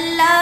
Love.